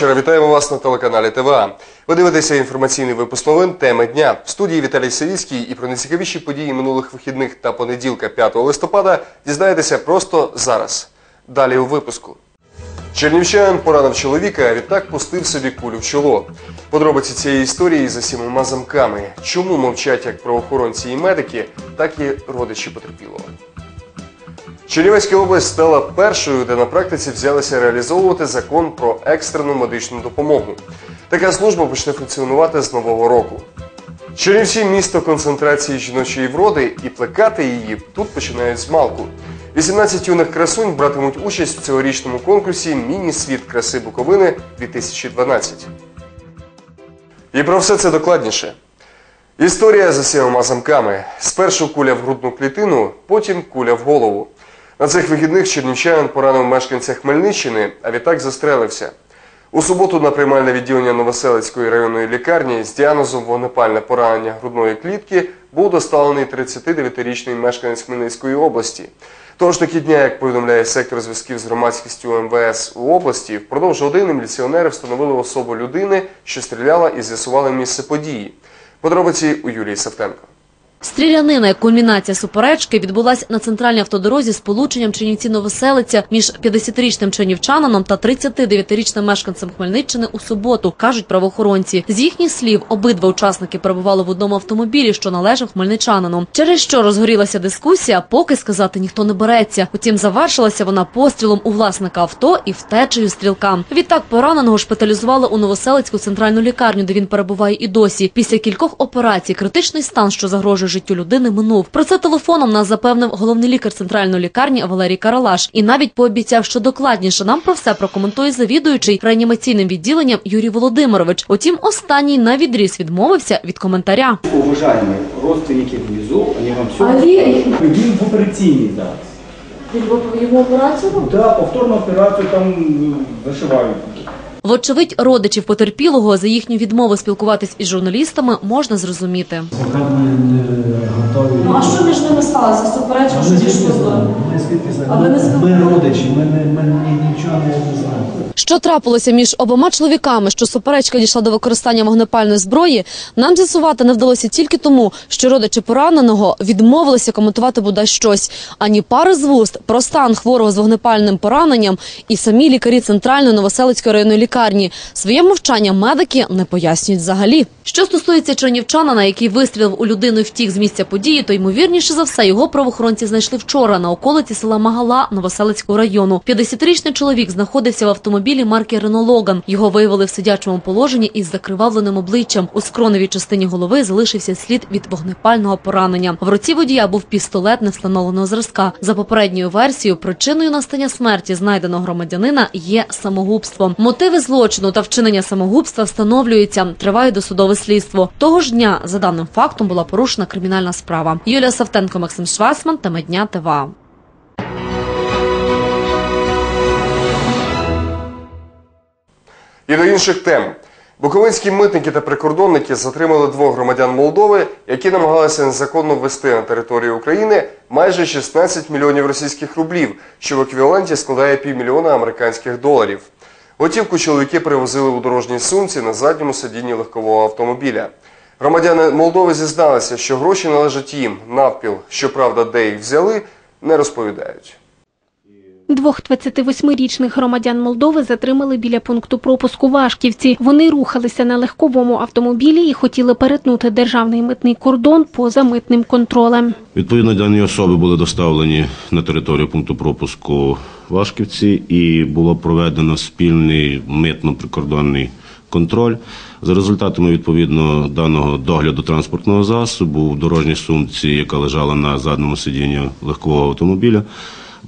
Вечора. Вітаємо вас на телеканалі ТВА. Ви дивитеся інформаційний випуск новин теми дня. В студії Віталій Савіцький і про найцікавіші події минулих вихідних та понеділка 5 листопада дізнаєтеся просто зараз. Далі у випуску. Чернівчанин поранив чоловіка, а відтак пустив собі кулю в чоло. Подробиці цієї історії за сімома замками. Чому мовчать як правоохоронці і медики, так і родичі потерпілого. Чернівецька область стала першою, де на практиці взялися реалізовувати закон про екстрену медичну допомогу. Така служба почне функціонувати з нового року. Чернівці місто концентрації жіночої вроди і плекати її тут починають з малку. 18 юних красунь братимуть участь в цьогорічному конкурсі Міні-світ краси Буковини 2012. І про все це докладніше. Історія за сімома замками. Спершу куля в грудну клітину, потім куля в голову. На цих вихідних чернівчанин поранив мешканця Хмельниччини, а відтак застрелився. У суботу на приймальне відділення Новоселицької районної лікарні з діагнозом вогнепальне поранення грудної клітки був доставлений 39-річний мешканець Хмельницької області. Того ж таки дня, як повідомляє сектор зв'язків з громадськістю МВС у області, впродовж години міліціонери встановили особу людини, що стріляла і з'ясували місце події. Подробиці у Юлії Савтенко. Стрілянина як кульмінація суперечки відбулася на центральній автодорозі з полученням Чернівці-Новоселиця між 50-річним чернівчанином та 39-річним мешканцем Хмельниччини у суботу, кажуть правоохоронці. З їхніх слів, обидва учасники перебували в одному автомобілі, що належав хмельничанину. Через що розгорілася дискусія, поки сказати ніхто не береться. Утім, завершилася вона пострілом у власника авто і втечею стрілка. Відтак пораненого шпиталізували у Новоселицьку центральну лікарню, де він перебуває і досі. Після кількох операцій критичний стан, що загрожує життю людини, минув. Про це телефоном нас запевнив головний лікар центральної лікарні Валерій Каралаш і навіть пообіцяв, що докладніше нам про все прокоментує завідуючий реанімаційним відділенням Юрій Володимирович. Утім, останній на відріз відмовився від коментаря. Уважаемые родственники внизу, они вам все... Він в операційній зараз. Його операцію Да, повторну операцію там вишивають. Вочевидь, родичів потерпілого за їхню відмову спілкуватись із журналістами можна зрозуміти. Поки ми не готові. Ну а що між ними сталося? Суперечка, що дійшло? Ми звідки знаємо? Ми родичі, ми, не, ми нічого не знаємо. Що трапилося між обома чоловіками, що суперечка дійшла до використання вогнепальної зброї, нам з'ясувати не вдалося тільки тому, що родичі пораненого відмовилися коментувати бодай щось. Ані пари з вуст про стан хворого з вогнепальним пораненням і самі лікарі центральної новоселицької районної лікарні своє мовчання медики не пояснюють взагалі. Що стосується чернівчанина, який вистрілив у людину і втік з місця події, то ймовірніше за все його правоохоронці знайшли вчора на околиці села Магала Новоселицького району. 50-річний чоловік знаходився в автомобілі марки Рено Логан. Його виявили в сидячому положенні із закривавленим обличчям. У скроневій частині голови залишився слід від вогнепального поранення. В руці водія був пістолет невстановленого зразка. За попередньою версією, причиною настання смерті знайденого громадянина є самогубство. Мотиви злочину та вчинення самогубства встановлюються. Триває досудове слідство. Того ж дня, за даним фактом, була порушена кримінальна справа. Юлія Савтенко, Максим Швасман, теми дня. І до інших тем. Буковинські митники та прикордонники затримали двох громадян Молдови, які намагалися незаконно ввести на територію України майже 16 мільйонів російських рублів, що в еквіваленті складає півмільйона американських доларів. Готівку чоловіки привозили у дорожній сумці на задньому сидінні легкового автомобіля. Громадяни Молдови зізналися, що гроші належать їм навпіл. Щоправда, де їх взяли, не розповідають. Двох 28-річних громадян Молдови затримали біля пункту пропуску Вашківці. Вони рухалися на легковому автомобілі і хотіли перетнути державний митний кордон поза митним контролем. Відповідно, дані особи були доставлені на територію пункту пропуску Вашківці і було проведено спільний митно-прикордонний контроль. За результатами відповідно даного догляду транспортного засобу в дорожній сумці, яка лежала на задньому сидінні легкового автомобіля,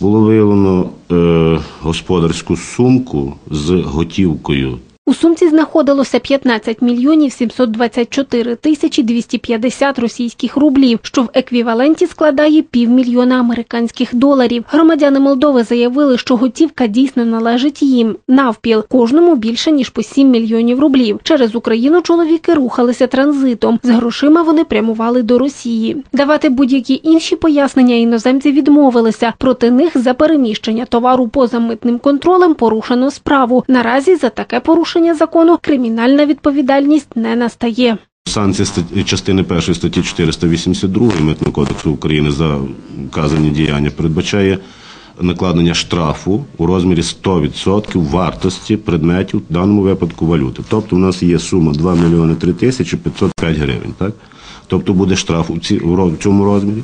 було виявлено е, господарську сумку з готівкою У сумці знаходилося 15 мільйонів 724 тисячі 250 російських рублів, що в еквіваленті складає півмільйона американських доларів. Громадяни Молдови заявили, що готівка дійсно належить їм навпіл, кожному більше ніж по 7 мільйонів рублів. Через Україну чоловіки рухалися транзитом. З грошима вони прямували до Росії. Давати будь-які інші пояснення іноземці відмовилися. Проти них за переміщення товару поза митним контролем порушено справу. Наразі за таке порушення закону кримінальна відповідальність не настає. Санкції частини першої статті 482 Митного кодексу України за вказані діяння передбачає накладення штрафу у розмірі 100% вартості предметів, в даному випадку валюти. Тобто у нас є сума 2 мільйони 3 тисячі 505 гривень. Так? Тобто буде штраф у ці- в цьому розмірі,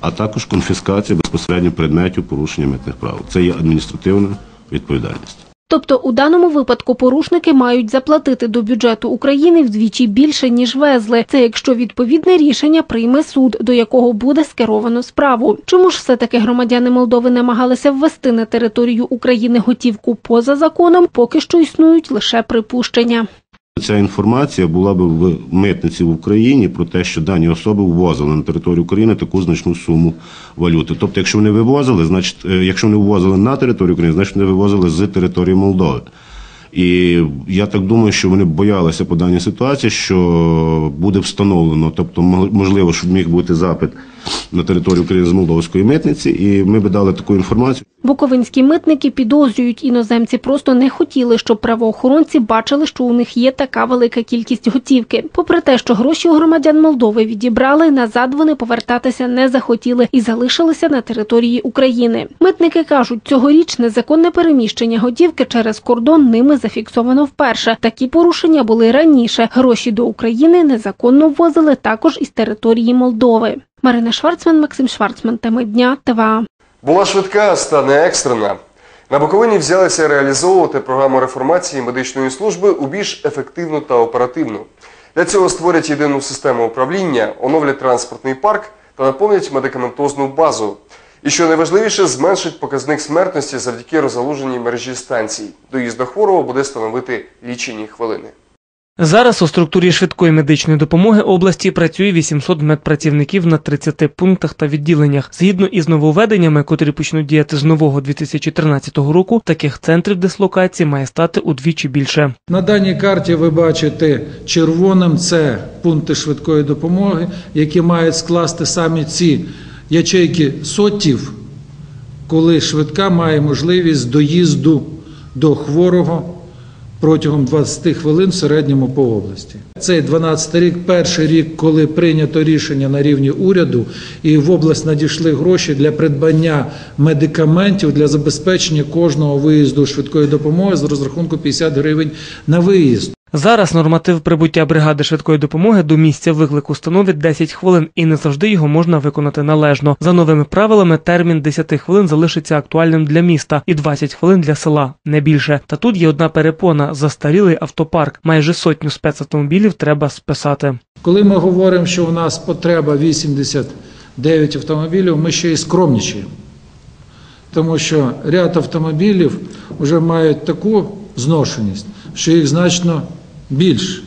а також конфіскація безпосередньо предметів порушення митних прав. Це є адміністративна відповідальність. Тобто у даному випадку порушники мають заплатити до бюджету України вдвічі більше ніж везли. Це якщо відповідне рішення прийме суд, до якого буде скеровано справу. Чому ж все таки громадяни Молдови намагалися ввести на територію України готівку поза законом? Поки що існують лише припущення. Ця інформація була б в митниці в Україні про те, що дані особи ввозили на територію України таку значну суму валюти. Тобто, якщо вони вивозили, значить, е, якщо вони ввозили на територію України, значить вони вивозили з території Молдови. І я так думаю, що вони боялися по даній ситуації, що буде встановлено, тобто мо- можливо, щоб міг бути запит на територію України з молдовської митниці, і ми би дали таку інформацію. Буковинські митники підозрюють, іноземці просто не хотіли, щоб правоохоронці бачили, що у них є така велика кількість готівки. Попри те, що гроші у громадян Молдови відібрали, назад вони повертатися не захотіли і залишилися на території України. Митники кажуть, цьогоріч незаконне переміщення готівки через кордон ними зафіксовано вперше. Такі порушення були раніше. Гроші до України незаконно ввозили також із території Молдови. Марина Шварцман, Максим Шварцман. Теми дня ТВА. Була швидка, стане екстрена. На Буковині взялися реалізовувати програму реформації медичної служби у більш ефективну та оперативну. Для цього створять єдину систему управління, оновлять транспортний парк та наповнять медикаментозну базу. І що найважливіше, зменшить показник смертності завдяки розгалуженій мережі станцій. Доїзд до хворого буде становити лічені хвилини. Зараз у структурі швидкої медичної допомоги області працює 800 медпрацівників на 30 пунктах та відділеннях. Згідно із нововведеннями, котрі почнуть діяти з нового 2013 року, таких центрів дислокації має стати удвічі більше. На даній карті ви бачите червоним це пункти швидкої допомоги, які мають скласти самі ці ячейки сотів, коли швидка має можливість доїзду до хворого протягом 20 хвилин в середньому по області. Цей 12 рік, перший рік, коли прийнято рішення на рівні уряду, і в область надійшли гроші для придбання медикаментів для забезпечення кожного виїзду швидкої допомоги з розрахунку 50 гривень на виїзд. Зараз норматив прибуття бригади швидкої допомоги до місця виклику становить 10 хвилин, і не завжди його можна виконати належно. За новими правилами термін 10 хвилин залишиться актуальним для міста і 20 хвилин для села, не більше. Та тут є одна перепона: застарілий автопарк. Майже сотню спецавтомобілів треба списати. Коли ми говоримо, що у нас потреба 89 автомобілів, ми ще й скромнічаємо. Тому що ряд автомобілів вже мають таку зношеність, що їх значно більше.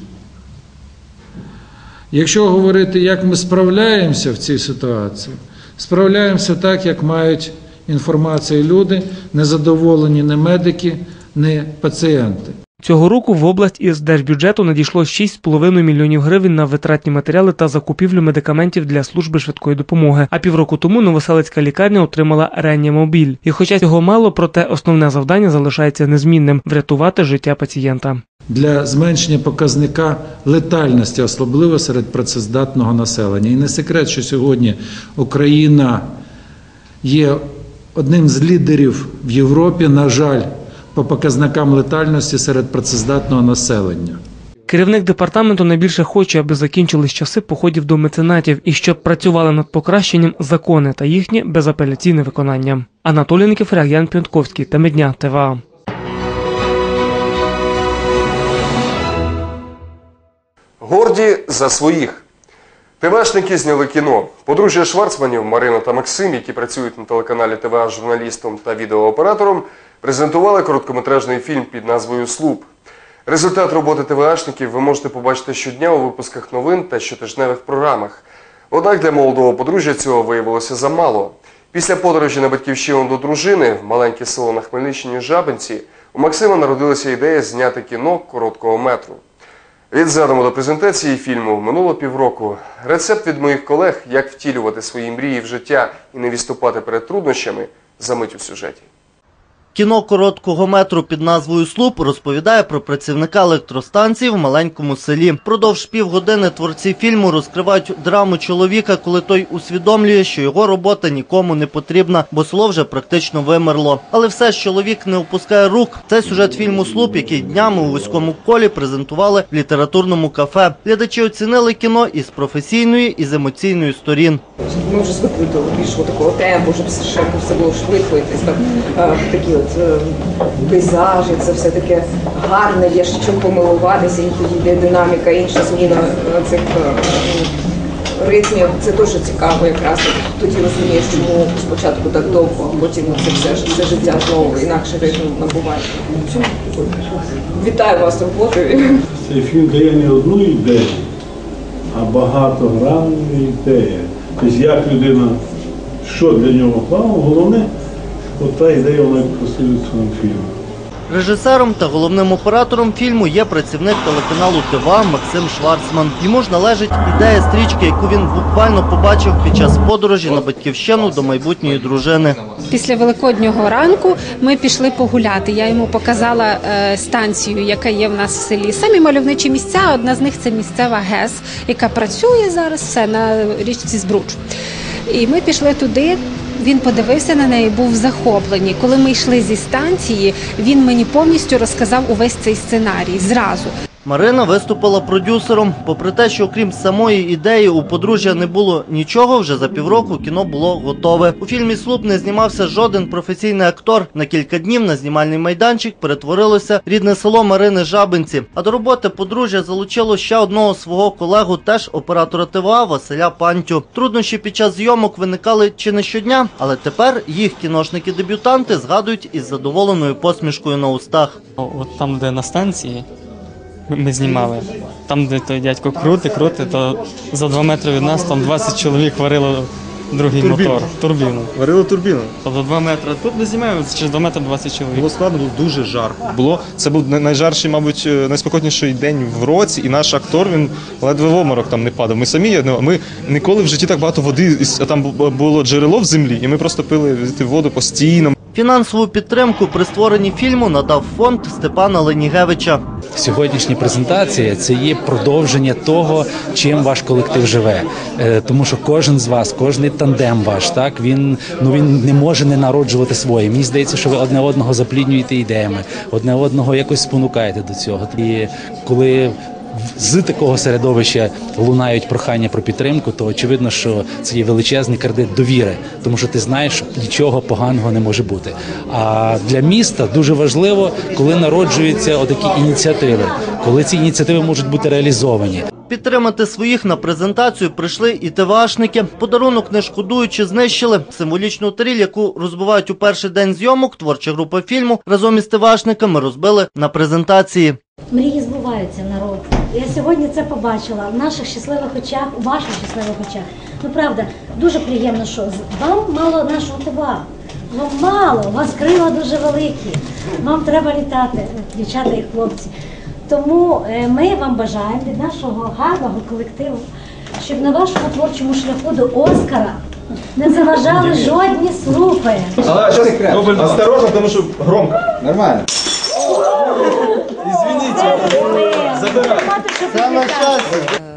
Якщо говорити, як ми справляємося в цій ситуації, справляємося так, як мають інформацію люди, незадоволені не медики, не пацієнти. Цього року в область із держбюджету надійшло 6,5 мільйонів гривень на витратні матеріали та закупівлю медикаментів для служби швидкої допомоги. А півроку тому Новоселицька лікарня отримала реанімобіль. І хоча цього мало, проте основне завдання залишається незмінним врятувати життя пацієнта. Для зменшення показника летальності, особливо серед працездатного населення. І не секрет, що сьогодні Україна є одним з лідерів в Європі, на жаль, по показникам летальності серед працездатного населення. Керівник департаменту найбільше хоче, аби закінчились часи походів до меценатів і щоб працювали над покращенням закони та їхнє безапеляційне виконання. Анатолій Никифоряк, Ян П'ятковський, Теми ТВА. Горді за своїх. ТВшники зняли кіно. Подружжя Шварцманів Марина та Максим, які працюють на телеканалі ТВА журналістом та відеооператором, презентували короткометражний фільм під назвою Слуп. Результат роботи ТВАшників ви можете побачити щодня у випусках новин та щотижневих програмах. Однак для молодого подружжя цього виявилося замало. Після подорожі на батьківщину до дружини в маленьке село на Хмельниччині Жабинці у Максима народилася ідея зняти кіно короткого метру. Від задуму до презентації фільму минуло півроку. Рецепт від моїх колег, як втілювати свої мрії в життя і не відступати перед труднощами, замить у сюжеті. Кіно короткого метру під назвою Слуп розповідає про працівника електростанції в маленькому селі. Впродовж півгодини творці фільму розкривають драму чоловіка, коли той усвідомлює, що його робота нікому не потрібна, бо село вже практично вимерло. Але все ж чоловік не опускає рук. Це сюжет фільму Слуп, який днями у вузькому колі презентували в літературному кафе. Глядачі оцінили кіно із професійної і з емоційної сторін. Ми вже звикли до більшого такого темпу, щоб все було швидко, якісь там е, такі пейзажі, це все таке гарне, є чим помилуватися, і тоді йде динаміка, інша зміна е, цих е, ритмів. Це дуже цікаво якраз. Тоді розумієш, чому спочатку так довго, а потім це все, все життя знову інакше ритм набуває. Вітаю вас роботою. Цей фільм дає не одну ідею, а багатогранну ідею. Тобто як людина, що для нього плавно, головне, от та ідея вона просує в своєму фільмі. Режисером та головним оператором фільму є працівник телеканалу ТВА Максим Шварцман. Йому ж належить ідея стрічки, яку він буквально побачив під час подорожі на батьківщину до майбутньої дружини. Після великоднього ранку ми пішли погуляти. Я йому показала е, станцію, яка є в нас в селі. Самі мальовничі місця. Одна з них це місцева ГЕС, яка працює зараз все на річці Збруч. І ми пішли туди. Він подивився на неї, був захоплений. Коли ми йшли зі станції, він мені повністю розказав увесь цей сценарій зразу. Марина виступила продюсером. Попри те, що окрім самої ідеї у подружжя не було нічого, вже за півроку кіно було готове. У фільмі Слуп не знімався жоден професійний актор. На кілька днів на знімальний майданчик перетворилося рідне село Марини Жабинці. А до роботи подружжя залучило ще одного свого колегу, теж оператора ТВА Василя Пантю. Труднощі під час зйомок виникали чи не щодня, але тепер їх кіношники-дебютанти згадують із задоволеною посмішкою на устах. От там, де на станції ми знімали, там, де той дядько крути, крути, то за два метри від нас там 20 чоловік варило другий Турбіну. мотор, турбіну. Варили турбіну. Тобто два метри тут ми знімаємо, через два метри 20 чоловік. Було складно, було дуже жарко. Було це був най- найжарший, мабуть, е, найспокійніший день в році, і наш актор він ледве в обморок там не падав. Ми самі ну, ми ніколи в житті так багато води. із- Там бу- було джерело в землі, і ми просто пили звідти воду постійно. Фінансову підтримку при створенні фільму надав фонд Степана Ленігевича. Сьогоднішня презентація це є продовження того, чим ваш колектив живе. Е, Тому що кожен з вас, кожний тандем ваш, так він ну він не може не народжувати своє. Мені здається, що ви одне одного запліднюєте ідеями, одне одного якось спонукаєте до цього. І коли з такого середовища лунають прохання про підтримку, то очевидно, що це є величезний кредит довіри, тому що ти знаєш, що нічого поганого не може бути. А для міста дуже важливо, коли народжуються отакі ініціативи, коли ці ініціативи можуть бути реалізовані. Підтримати своїх на презентацію прийшли і ТВАшники. Подарунок не шкодуючи знищили символічну таріль, яку розбивають у перший день зйомок. Творча група фільму разом із ТВАшниками розбили на презентації. Мрії збуваються, народ. Я сьогодні це побачила в наших щасливих очах, у ваших щасливих очах. Ну правда, дуже приємно, що вам мало нашого ТВА. Вам мало, у вас крила дуже великі. Вам треба літати, дівчата і хлопці. Тому е, ми вам бажаємо від нашого гарного колективу, щоб на вашому творчому шляху до Оскара не заважали жодні слупи. Але зараз осторожно, тому що громко. Нормально.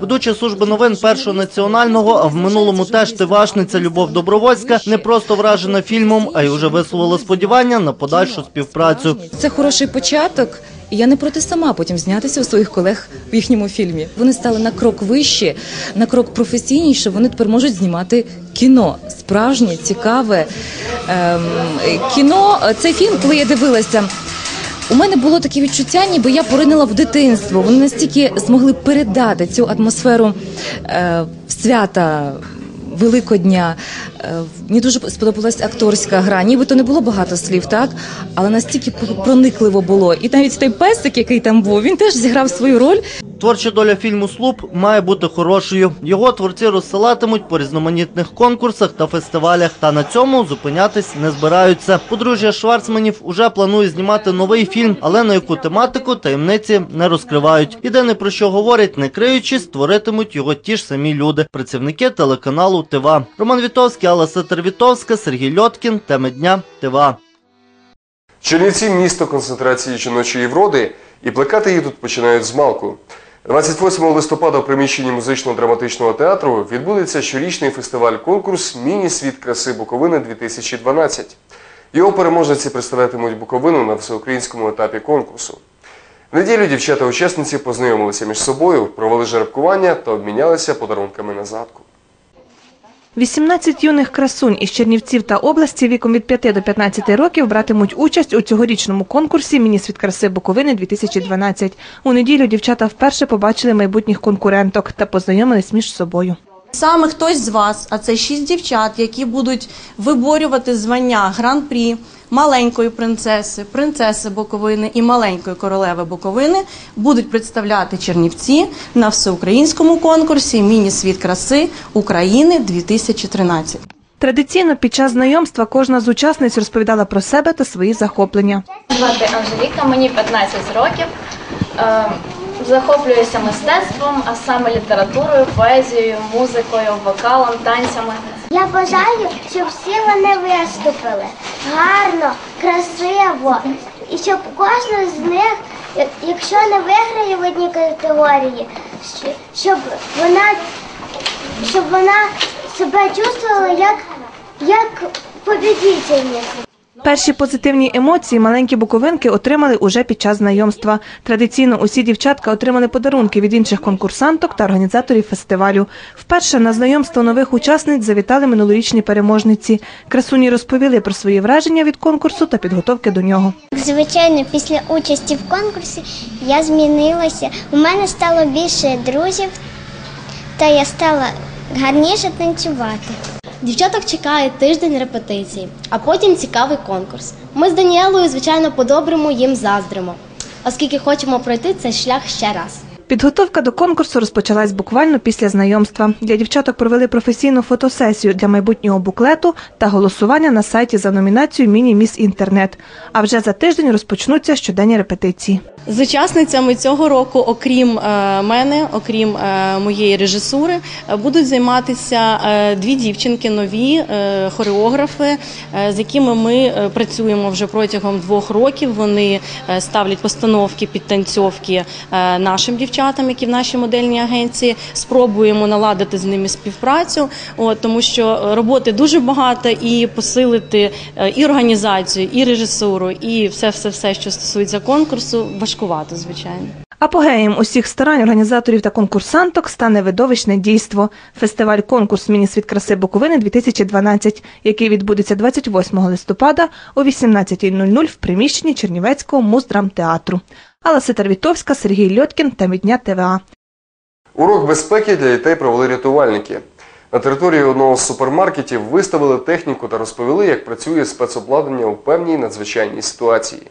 Ведуча служби новин першого національного, а в минулому теж ТВАшниця Любов Добровольська не просто вражена фільмом, а й уже висловила сподівання на подальшу співпрацю. Це хороший початок. І я не проти сама потім знятися у своїх колег в їхньому фільмі. Вони стали на крок вище, на крок професійніше. Вони тепер можуть знімати кіно справжнє, цікаве ем, кіно. Цей фільм, коли я дивилася. У мене було таке відчуття, ніби я поринила в дитинство. Вони настільки змогли передати цю атмосферу е, свята Великодня, Мені дуже сподобалась акторська гра. Нібито не було багато слів, так але настільки проникливо було. І навіть той песик, який там був, він теж зіграв свою роль. Творча доля фільму Слуп має бути хорошою. Його творці розсилатимуть по різноманітних конкурсах та фестивалях. Та на цьому зупинятись не збираються. Подружжя Шварцманів уже планує знімати новий фільм, але на яку тематику таємниці не розкривають. Єдине про що говорять, не криючи, створитимуть його ті ж самі люди, працівники телеканалу ТВА. Роман Вітовський, Алла Сетер-Вітовська, Сергій Льоткін. Теми дня ТВА. Чернівці місто концентрації жіночої вроди, і плекати її тут починають з малку. 28 листопада у приміщенні музично-драматичного театру відбудеться щорічний фестиваль-конкурс Міні-світ краси Буковини 2012. Його переможниці представлятимуть Буковину на всеукраїнському етапі конкурсу. В неділю дівчата-учасниці познайомилися між собою, провели жеребкування та обмінялися подарунками на згадку. 18 юних красунь із Чернівців та області віком від 5 до 15 років братимуть участь у цьогорічному конкурсі «Міні-світ краси Буковини 2012». У неділю дівчата вперше побачили майбутніх конкуренток та познайомились між собою. Саме хтось з вас, а це шість дівчат, які будуть виборювати звання гран-прі маленької принцеси, принцеси Буковини і маленької королеви Буковини, будуть представляти Чернівці на всеукраїнському конкурсі Міні-світ краси України 2013. Традиційно під час знайомства кожна з учасниць розповідала про себе та свої захоплення. Звати Анжеліка, мені 15 років. Захоплююся мистецтвом, а саме літературою, поезією, музикою, вокалом, танцями. Я бажаю, щоб всі вони виступили гарно, красиво, і щоб кожен з них, якщо не виграє в одній категорії, щоб вона, щоб вона себе чувствувала як, як победительниця. Перші позитивні емоції маленькі буковинки отримали уже під час знайомства. Традиційно усі дівчатка отримали подарунки від інших конкурсанток та організаторів фестивалю. Вперше на знайомство нових учасниць завітали минулорічні переможниці. Красуні розповіли про свої враження від конкурсу та підготовки до нього. Звичайно, після участі в конкурсі я змінилася. У мене стало більше друзів, та я стала гарніше танцювати. Дівчаток чекає тиждень репетицій, а потім цікавий конкурс. Ми з Даніелою, звичайно, по-доброму їм заздримо, оскільки хочемо пройти цей шлях ще раз. Підготовка до конкурсу розпочалась буквально після знайомства. Для дівчаток провели професійну фотосесію для майбутнього буклету та голосування на сайті за номінацію Міні-міс Інтернет. А вже за тиждень розпочнуться щоденні репетиції. З учасницями цього року, окрім е, мене, окрім е, моєї режисури, е, будуть займатися дві дівчинки, нові хореографи, з якими ми працюємо вже протягом двох років. Вони ставлять постановки, підтанцьовки нашим дівчатам, які в нашій модельній агенції. Спробуємо наладити з ними співпрацю, от, тому що роботи дуже багато і посилити е, і організацію, і режисуру, і все, все, все, що стосується конкурсу, важкувато, звичайно. Апогеєм усіх старань організаторів та конкурсанток стане видовищне дійство фестиваль конкурс Міні-світ краси Буковини 2012, який відбудеться 28 листопада о 18.00 в приміщенні Чернівецького муздрамтеатру. Алла Ситарвітовська, Сергій Льоткін та Мідня ТВА. Урок безпеки для дітей провели рятувальники. На території одного з супермаркетів виставили техніку та розповіли, як працює спецобладнання у певній надзвичайній ситуації.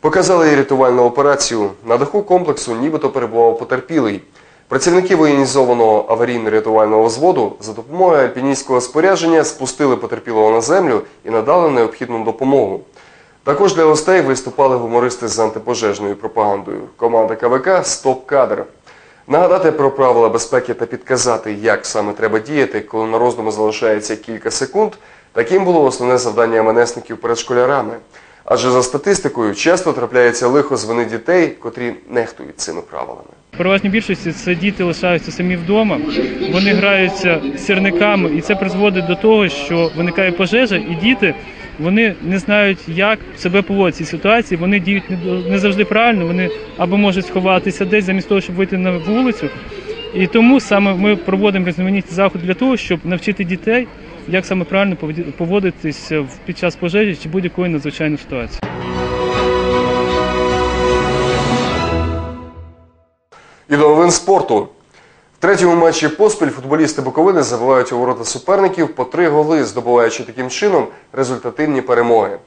Показали і рятувальну операцію. На даху комплексу нібито перебував потерпілий. Працівники воєнізованого аварійно-рятувального взводу за допомогою альпіністського спорядження спустили потерпілого на землю і надали необхідну допомогу. Також для гостей виступали гумористи з антипожежною пропагандою. Команда КВК Стоп кадр. Нагадати про правила безпеки та підказати, як саме треба діяти, коли на роздуму залишається кілька секунд, таким було основне завдання МНСників перед школярами. Адже за статистикою часто трапляється лихо з вини дітей, котрі нехтують цими правилами. В переважній більшості це діти лишаються самі вдома, вони граються сірниками, і це призводить до того, що виникає пожежа, і діти вони не знають, як себе поводити в цій ситуації. Вони діють не завжди правильно. Вони або можуть сховатися десь замість того, щоб вийти на вулицю. І тому саме ми проводимо різноманітні заходи для того, щоб навчити дітей, як саме правильно поводі- поводитись під час пожежі чи будь-якої надзвичайної ситуації. І новин спорту. Третьому матчі поспіль футболісти Буковини забивають у ворота суперників по три голи, здобуваючи таким чином результативні перемоги.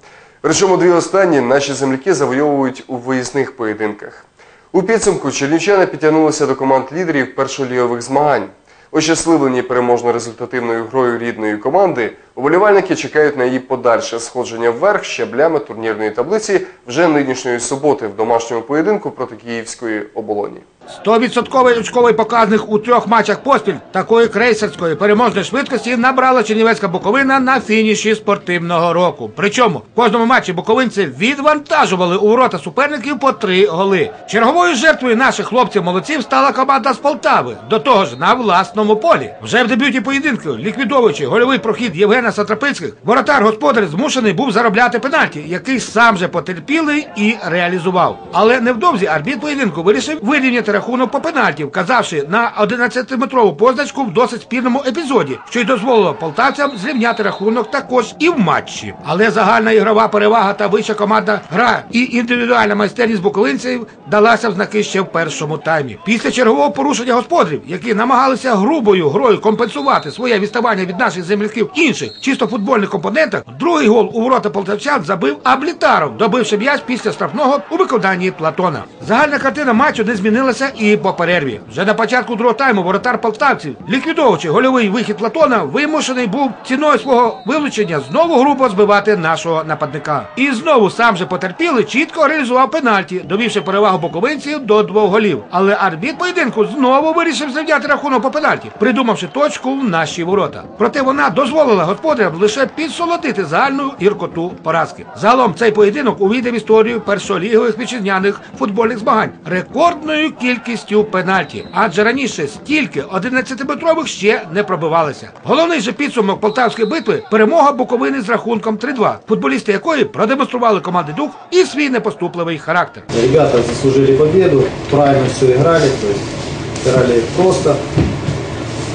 Причому дві останні наші земляки завойовують у виїзних поєдинках. У підсумку чернівчани підтягнулися до команд лідерів першолігових змагань. Ощасливлені переможно-результативною грою рідної команди, уболівальники чекають на її подальше сходження вверх щаблями турнірної таблиці вже нинішньої суботи в домашньому поєдинку проти Київської оболоні. 100% очковий показник у трьох матчах поспіль такої крейсерської переможної швидкості набрала Чернівецька Буковина на фініші спортивного року. Причому в кожному матчі буковинці відвантажували у ворота суперників по три голи. Черговою жертвою наших хлопців-молодців стала команда з Полтави. До того ж, на власному полі. Вже в дебюті поєдинку, ліквідовуючи гольовий прохід Євгена Сатрапицьких, воротар господар змушений був заробляти пенальті, який сам же потерпілий і реалізував. Але невдовзі арбіт поєдинку вирішив вирівняти рахунок по пенальті, вказавши на 11-метрову позначку в досить спірному епізоді, що й дозволило полтавцям зрівняти рахунок також і в матчі. Але загальна ігрова перевага та вища команда гра і індивідуальна майстерність буковинців далася в знаки ще в першому таймі. Після чергового порушення господарів, які намагалися грубою грою компенсувати своє відставання від наших земляків інших чисто футбольних компонентах, другий гол у ворота полтавчан забив Аблітаров, добивши м'яч після штрафного у виконанні Платона. Загальна картина матчу не змінилася і по перерві. Вже на початку другого тайму воротар полтавців, ліквідовуючи гольовий вихід Платона, вимушений був ціною свого вилучення знову грубо збивати нашого нападника. І знову сам же потерпілий чітко реалізував пенальті, довівши перевагу боковинців до двох голів. Але арбіт поєдинку знову вирішив зрівняти рахунок по пенальті, придумавши точку в наші ворота. Проте вона дозволила господарям лише підсолодити загальну гіркоту поразки. Загалом цей поєдинок увійде в історію першолігових вітчизняних футбольних змагань рекордною кількістю пенальті. Адже раніше стільки 11-метрових ще не пробивалися. Головний же підсумок полтавської битви перемога Буковини з рахунком 3-2, футболісти якої продемонстрували команди дух і свій непоступливий характер. Ребята заслужили победу, правильно все играли, то есть просто,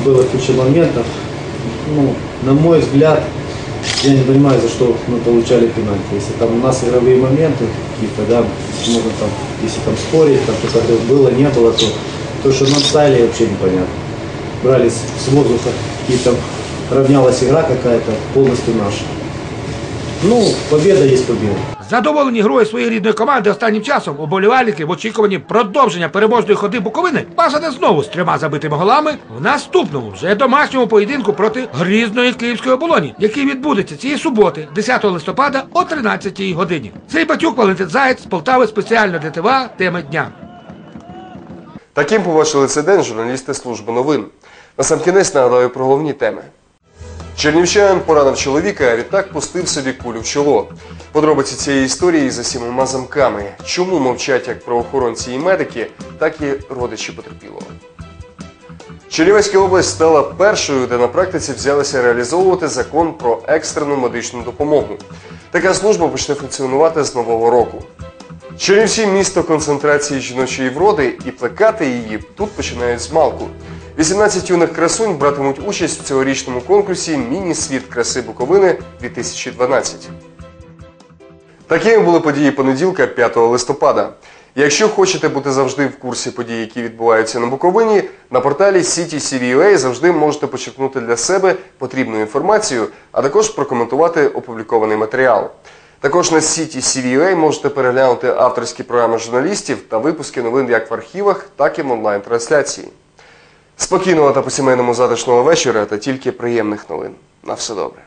было куча моментов. Ну, на мой взгляд, я не понимаю, за что мы получали пенальти. Если там у нас игровые моменты какие-то, да, можно там, если там спорить, там что-то было, не было, то то, что нам ставили, вообще непонятно. Брали с, воздуха какие-то, равнялась игра какая-то, полностью наша. Ну, победа есть победа. Задоволені грою своєї рідної команди останнім часом уболівальники в очікуванні продовження переможної ходи Буковини бажане знову з трьома забитими голами в наступному вже домашньому поєдинку проти грізної київської оболоні, який відбудеться цієї суботи, 10 листопада о 13 годині. Цей Батюк Валентин Заєць з Полтави спеціально для ТВА теми дня. Таким побачили цей день журналісти служби новин. Насамкінець нагадаю про головні теми. Чернівчанин поранив чоловіка, а відтак пустив собі кулю в чоло. Подробиці цієї історії за сімома замками. Чому мовчать як правоохоронці і медики, так і родичі потерпілого. Чернівецька область стала першою, де на практиці взялися реалізовувати закон про екстрену медичну допомогу. Така служба почне функціонувати з нового року. Чернівці місто концентрації жіночої вроди і плекати її тут починають з малку. 18 юних красунь братимуть участь в цьогорічному конкурсі Міні-світ краси Буковини 2012. Такими були події понеділка 5 листопада. Якщо хочете бути завжди в курсі подій, які відбуваються на Буковині, на порталі City CVUA завжди можете почерпнути для себе потрібну інформацію, а також прокоментувати опублікований матеріал. Також на City CVUA можете переглянути авторські програми журналістів та випуски новин як в архівах, так і в онлайн-трансляції. Спокійного та по-сімейному затишного вечора та тільки приємних новин. На все добре.